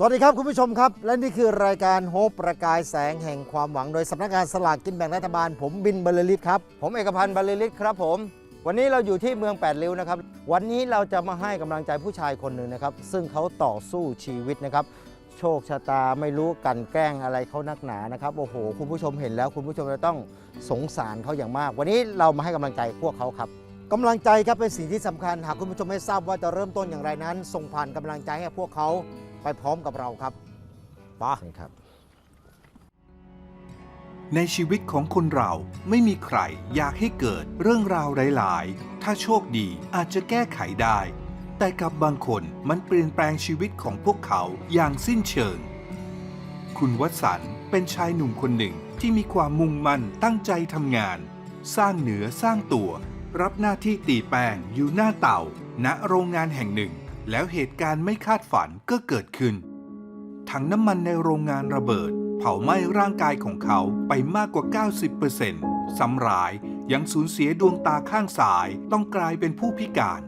สวัสดีครับคุณผู้ชมครับ และนี่คือรายการโฮปประกายแสงแห่งความหวัง โดยสำนักงานสลากกินแบ่งรัฐบาล ผมบินบรรลือฤทธิ์ครับผมเอกพันธ์บรรลือฤทธิ์ครับผม วันนี้เราอยู่ที่เมืองแปดริ้วนะครับ วันนี้เราจะมาให้กำลังใจผู้ชายคนหนึ่งนะครับ ซึ่งเขาต่อสู้ชีวิตนะครับ โชคชะตาไม่รู้กลันแกล้งอะไรเขานักหนานะครับโอ้โห คุณผู้ชมเห็นแล้วคุณผู้ชมจะต้องสงสารเขาอย่างมาก วันนี้เรามาให้กำลังใจพวกเขาครับ กำลังใจครับเป็นสิ่งที่สำคัญหากคุณผู้ชมไม่ทราบว่าจะเริ่มต้นอย่างไรนั้น ส่งผ่านกำลังใจให้พวกเขา ไปพร้อมกับเราครับไป้าครับ ในชีวิตของคนเราไม่มีใครอยากให้เกิดเรื่องราวหลาย ๆ ถ้าโชคดีอาจจะแก้ไขได้ แต่กับบางคนมันเปลี่ยนแปลงชีวิตของพวกเขาอย่างสิ้นเชิง คุณวสันต์เป็นชายหนุ่มคนหนึ่งที่มีความมุ่งมั่นตั้งใจทำงาน สร้างเหนือสร้างตัว รับหน้าที่ตีแป้งอยู่หน้าเต่าณโรงงานแห่งหนึ่ง แล้วเหตุการณ์ไม่คาดฝันก็เกิดขึ้น ถังน้ำมันในโรงงานระเบิด เผาไหม้ร่างกายของเขาไปมากกว่า 90%ซ้ำร้ายยังสูญเสียดวงตาข้างซ้ายต้องกลายเป็นผู้พิการ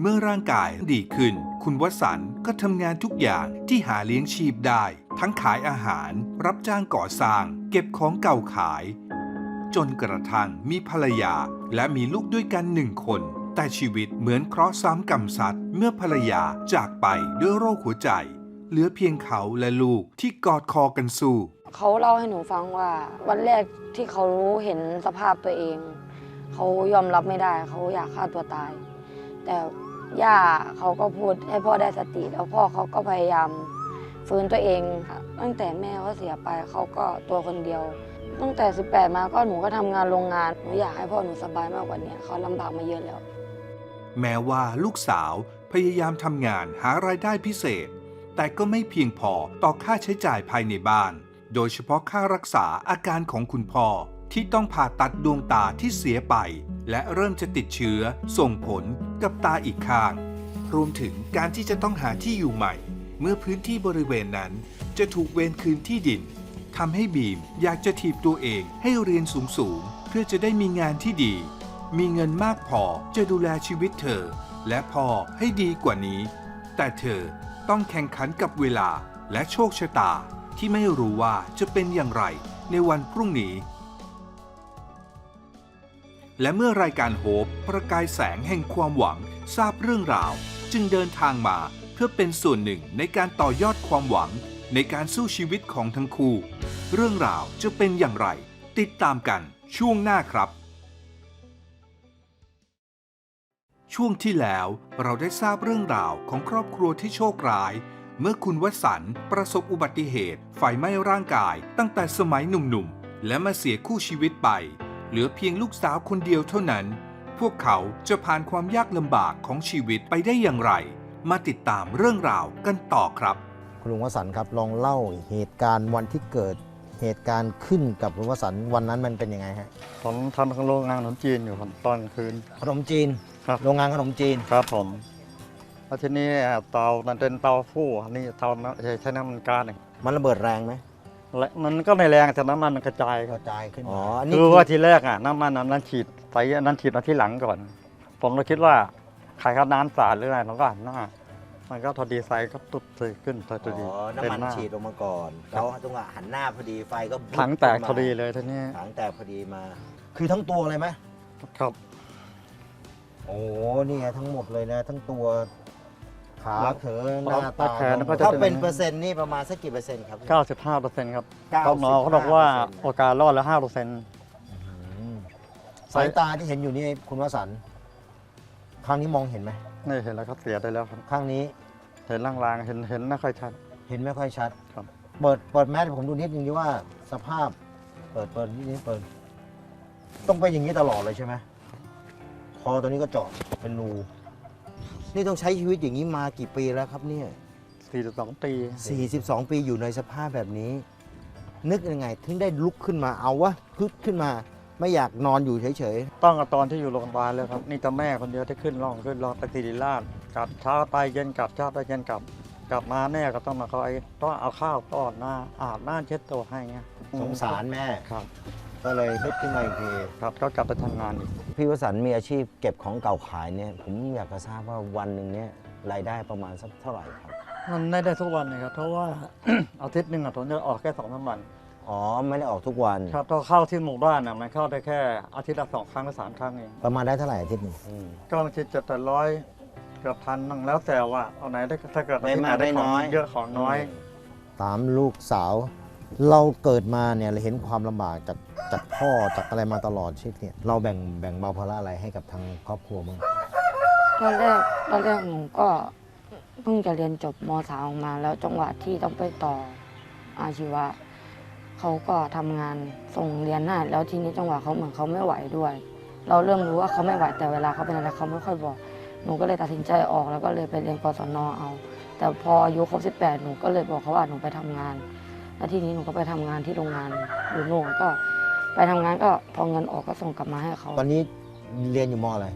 เมื่อร่างกายดีขึ้น คุณวสันต์ก็ทำงานทุกอย่างที่หาเลี้ยงชีพได้ ทั้งขายอาหาร รับจ้างก่อสร้าง เก็บของเก่าขาย จนกระทั่งมีภรรยาและมีลูกด้วยกันหนึ่งคน แต่ชีวิตเหมือนเคราะห์ซ้ำกรรมซัดเมื่อภรรยาจากไปด้วยโรคหัวใจ เหลือเพียงเขาและลูกที่กอดคอกันสู้ เขาเล่าให้หนูฟังว่า วันแรกที่เขารู้เห็นสภาพตัวเอง เขายอมรับไม่ได้ เขาอยากฆ่าตัวตาย แต่ย่าเขาก็พูดให้พ่อได้สติ แล้วพ่อเขาก็พยายามฟื้นตัวเอง ตั้งแต่แม่เขาเสียไปเขาก็ตัวคนเดียว ตั้งแต่ 18 มาก็หนูก็ทำงานโรงงานหนูอยากให้พ่อหนูสบายมากกว่านี้เขาลำบากมาเยอะแล้ว แม้ว่าลูกสาวพยายามทำงานหารายได้พิเศษ แต่ก็ไม่เพียงพอต่อค่าใช้จ่ายภายในบ้าน โดยเฉพาะค่ารักษาอาการของคุณพ่อที่ต้องผ่าตัดดวงตาที่เสียไป และเริ่มจะติดเชื้อส่งผลกับตาอีกข้าง รวมถึงการที่จะต้องหาที่อยู่ใหม่ เมื่อพื้นที่บริเวณนั้น จะถูกเวนคืนที่ดินทำให้บีมอยากจะถีบตัวเองให้เรียนสูงๆเพื่อจะได้มีงานที่ดี มีเงินมากพอจะดูแลชีวิตเธอ และพ่อให้ดีกว่านี้ แต่เธอต้องแข่งขันกับเวลาและโชคชะตาที่ไม่รู้ว่าจะเป็นอย่างไรในวันพรุ่งนี้ และเมื่อรายการโฮปประกายแสงแห่งความหวังทราบเรื่องราว จึงเดินทางมาเพื่อเป็นส่วนหนึ่งในการต่อยอดความหวังในการสู้ชีวิตของทั้งคู่ เรื่องราวจะเป็นอย่างไร ติดตามกันช่วงหน้าครับ ช่วงที่แล้วเราได้ทราบเรื่องราวของครอบครัวที่โชคร้าย เมื่อคุณวสันต์ประสบอุบัติเหตุไฟไหม้ร่างกายตั้งแต่สมัยหนุ่มๆ และมาเสียคู่ชีวิตไป เหลือเพียงลูกสาวคนเดียวเท่านั้น พวกเขาจะผ่านความยากลำบากของชีวิตไปได้อย่างไร มาติดตามเรื่องราวกันต่อครับ คุณลุงวสันต์ครับลองเล่าเหตุการณ์วันที่เกิดเหตุการณ์ขึ้นกับลุงวสันต์วันนั้นมันเป็นยังไงฮะผมทำโรงงานขนมจีนอยู่ครับตอนกลางคืนขนมจีน ครับ โรงงานขนมจีน ครับผมแล้วทีนี้เตามันเป็นเตาฟู่อันนี้เตาน้ำใช้ใช้น้ำมันก๊าซเนี่ยมันระเบิดแรงไหมและมันก็ไม่แรงแต่น้ำมันมันกระจายคกรับระจายขึ้นมาอ๋ออันนี้คือว่าทีแรกอะน้ำมันอันนั้นฉีดไฟอันนั้นฉีดมาที่หลังก่อน ผมก็คิดว่าใครเขาน้ำสาดหรืออะไรเราก็หันหน้า มันก็ทอดีไฟก็ตุบเลยขึ้นพออ๋ดีอเต็น้ำมันหาฉีดลงมาก่อนแล้วจังหวะหันหน้าพอดีไฟก็บุ๊บถังแตกขึ้นมาพอดีเลยทีนี้ถังแตกพอดีมา คือทั้งตัวเลยไหมครับ โอ้นี่ไงทั้งหมดเลยนะ ทั้งตัวขาแล้วเขินหน้าแล้วตาแขนก็จะถ้าเป็น เป็นเปอร์เซ็นต์นี่ประมาณสักกี่เปอร์เซ็นต์ครับ 95เปอร์เซ็นต์ครับ95%เขาหมอเขาบอกว่าโอกาสรอดแล้ว5เปอร์เซ็นต์ อืมสายตาที่เห็นอยู่นี่คุณวสันต์ข้างนี้มองเห็นไหมนี่เห็นแล้วเขาเสียได้แล้วครับ ข้างนี้เห็นลางๆ เห็นเห็นไม่ค่อยชัด เห็นไม่ค่อยชัดครับ เปิดเปิดแมสให้ผมดูนิดนึงดีว่าสภาพ เปิดเปิดนิดนึงเปิดต้องเป็นอย่างนี้ตลอดเลยใช่ไหมค อตัวนี้ก็เจาะเป็นรูนี่ต้องใช้ชีวิตอย่างนี้มากี่ปีแล้วครับเนี่ย42ปี42 ปีอยู่ในสภาพแบบนี้ นึกยังไงถึงได้ลุกขึ้นมาเอาวะพึกขึ้นมาไม่อยากนอนอยู่เฉยต้องกับตอนที่อยู่โรงพยาบาลเลยครับ นี่แต่แม่คนเดียวที่ขึ้นร่องขึ้นร่องไปศิริราชกลับเช้าไปเย็นกลับเช้าไปเย็นกลับ กลับมาแม่ก็ต้องมาคอยต้องเอาข้าวต้อนหน้าอาบน้าเช็ดตัวให้เงี้ยๆ สงสารแม่ ครับ ก็เลยนึกขึ้นมาอีกทีครับก็กลับไปทำงานอีกพี่วสันต์มีอาชีพเก็บของเก่าขายเนี่ยผมอยากจะทราบว่าวันหนึ่งเนี่ยรายได้ประมาณสักเท่าไหร่ครับ มันไม่ได้ทุกวันเลยครับ เพราะว่า อาทิตย์หนึ่งอะผมจะออกแค่สองสามวันอ๋อไม่ได้ออกทุกวันครับถ้าเข้าที่หมู่บ้านน่ะมันเข้าได้แค่อาทิตย์ละสองครั้งหรือสามครั้งเองประมาณได้เท่าไหร่อาทิตย์หนึ่งก็บางทีจะแต่ร้อยเกือบพันบ้างแล้วแต่ว่าเอาไหนได้ถ้าเกิดไม่มากได้ไม่น้อยเยอะของน้อย ตามลูกสาว เราเกิดมาเนี่ยเราเห็นความลำบากจากจากพ่อจากอะไรมาตลอดชีวิตเนี่ยเราแบ่งแบ่งเบาภาระอะไรให้กับทางครอบครัวมั้งตอนแรกตอนแรกหนูก็เพิ่งจะเรียนจบมสามออกมาแล้วจังหวะที่ต้องไปต่ออาชีวะเขาก็ทำงานส่งเรียนให้แล้วทีนี้จังหวะเขาเหมือนเขาไม่ไหวด้วย เราเริ่มรู้ว่าเขาไม่ไหวแต่เวลาเขาเป็นอะไรเขาไม่ค่อยบอก หนูก็เลยตัดสินใจออกแล้วก็เลยไปเรียนกศนเอา แต่พออายุครบ18 หนูก็เลยบอกเขาว่าหนูไปทำงาน แล้วทีนี้หนูก็ไปทำงานที่โรงงานอยู่โน่นก็ไปทำงานก็พอเงินออกก็ส่งกลับมาให้เขาตอนนี้เรียนอยู่มอะไร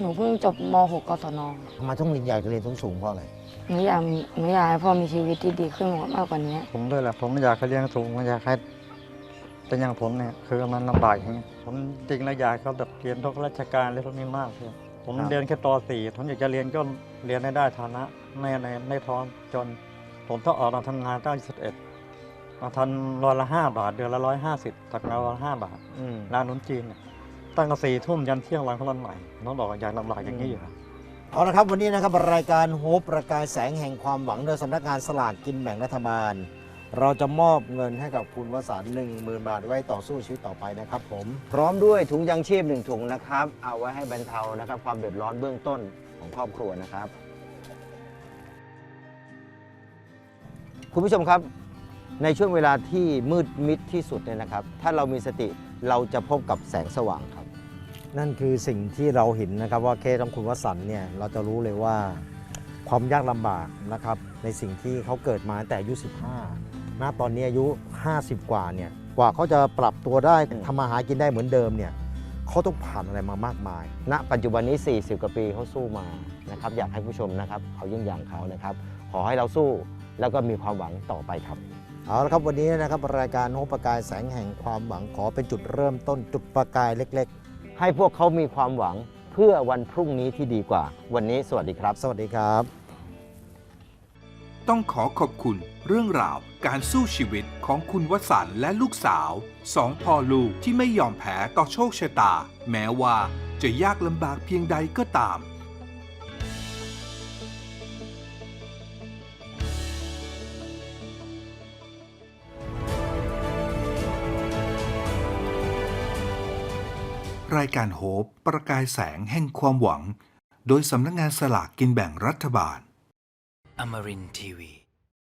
หนูเพิ่งจบม .6 กศนทำไมต้องเรียนอยากจะเรียนสูงๆเพราะอะไรหนูอยากมีหนูอยากให้พ่อมีชีวิตที่ดีขึ้นมากกว่านี้ ผมด้วยแหละผมไม่อยากให้เลี้ยงสูงไม่อยากให้เป็นอย่างผมเนี่ยคือมันลำบากอย่างเงี้ยผมจริงแล้วอยากเขาแบบเรียนทุกราชการอะไรพวกนี้มากเลยผมครับเรียนแค่ต .4 ผมอยากจะเรียนก็เรียนให้ได้ฐานะไม่ในไม่ท้องจน ผมต้องออกมาทำงานตั้ง21มา ทันร้อยละห้าบาท เดือนละร้อยห้าสิบตักงานวันละห้าบาทอืมร้านนุ่นจีนเนี่ยตั้งแต่สี่ทุ่มยันเที่ยงวันของวันใหม่น้องบอกว่าอยากลำบากอย่างนี้อยู่ครับ เอาละครับวันนี้นะครับรายการโฮปประกายแสงแห่งความหวังโดยสำนักงานสลากกินแบ่งรัฐบาล เราจะมอบเงินให้กับคุณวสันต์หนึ่งหมื่นบาทไว้ต่อสู้ชีวิตต่อไปนะครับผม พร้อมด้วยถุงยางชีพหนึ่งถุงนะครับ เอาไว้ให้บรรเทานะครับความเดือดร้อนเบื้องต้นของครอบครัวนะครับ คุณผู้ชมครับ ในช่วงเวลาที่มืดมิดที่สุดเนี่ยนะครับ ถ้าเรามีสติเราจะพบกับแสงสว่างครับ นั่นคือสิ่งที่เราเห็นนะครับว่าเคสของคุณวสันต์เนี่ยเราจะรู้เลยว่าความยากลำบากนะครับในสิ่งที่เขาเกิดมาตั้งแต่อายุ 15ณตอนนี้อายุ 50 กว่าเนี่ยกว่าเขาจะปรับตัวได้ทำมาหากินได้เหมือนเดิมเนี่ยเขาต้องผ่านอะไรมามากมาย ณ ปัจจุบันนี้ 40 กว่าปีเขาสู้มานะครับอยากให้ผู้ชมนะครับเอาเยี่ยงอย่างเขานะครับ ขอให้เราสู้แล้วก็มีความหวังต่อไปครับ เอาละครับวันนี้นะครับรายการโฮปประกายแสงแห่งความหวังขอเป็นจุดเริ่มต้นจุดประกายเล็ก ๆ ให้พวกเขามีความหวังเพื่อวันพรุ่งนี้ที่ดีกว่า วันนี้สวัสดีครับ สวัสดีครับ ต้องขอขอบคุณเรื่องราวการสู้ชีวิตของคุณวสันต์และลูกสาวสองพ่อลูกที่ไม่ยอมแพ้ต่อโชคชะตา แม้ว่าจะยากลำบากเพียงใดก็ตาม รายการโฮปประกายแสงแห่งความหวัง โดยสำนักงานสลากกินแบ่งรัฐบาล อมรินทีวี